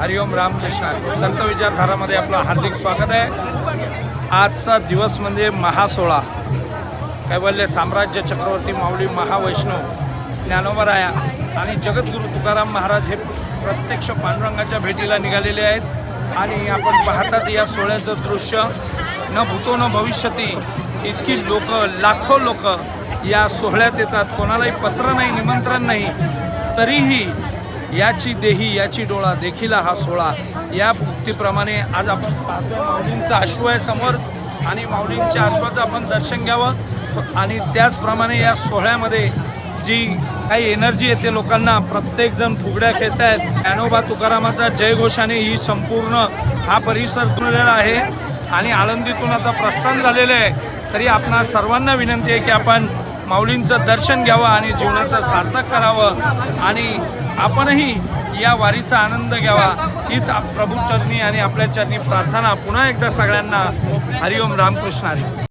हरिओम रामकृष्ण. संत विचारधारामध्ये आपलं हार्दिक स्वागत आहे. आजचा दिवस म्हणजे महासोळा. कैवल्य साम्राज्य चक्रवर्ती माऊली महावैष्णव ज्ञानोबराया आणि जगद्गुरू तुकाराम महाराज हे प्रत्यक्ष पांडुरंगाच्या भेटीला निघालेले आहेत. आणि आपण पाहतात या सोहळ्याचं दृश्य. न भूतो न भविष्यती. इतकी लोक लाखो लोक या सोहळ्यात येतात. कोणालाही पत्र नाही निमंत्रण नाही. तरीही याची देही याची डोळा देखील हा सोहळा. या उक्तीप्रमाणे आज आपण पाहतो माऊलींचा अश्व आहे समोर आणि माऊलींच्या अश्वाचं आपण दर्शन घ्यावं. आणि त्याचप्रमाणे या सोहळ्यामध्ये जी काही एनर्जी येते लोकांना प्रत्येकजण फुगड्या खेळत आहेत ज्ञानोबा तुकारामाचा जयघोषाने ही संपूर्ण हा परिसर सुरलेला आहे आणि आनंदीतून आता प्रस्थान झालेलं आहे. तरी आपणा सर्वांना विनंती आहे की आपण माऊलींचं दर्शन घ्यावं आणि जीवनाचं सार्थक करावं आणि आपणही या वारीचा आनंद घ्यावा हीच आप- प्रभू चरणी आणि आपल्या चरणी प्रार्थना पुन्हा एकदा सगळ्यांना. हरिओम रामकृष्ण हरी.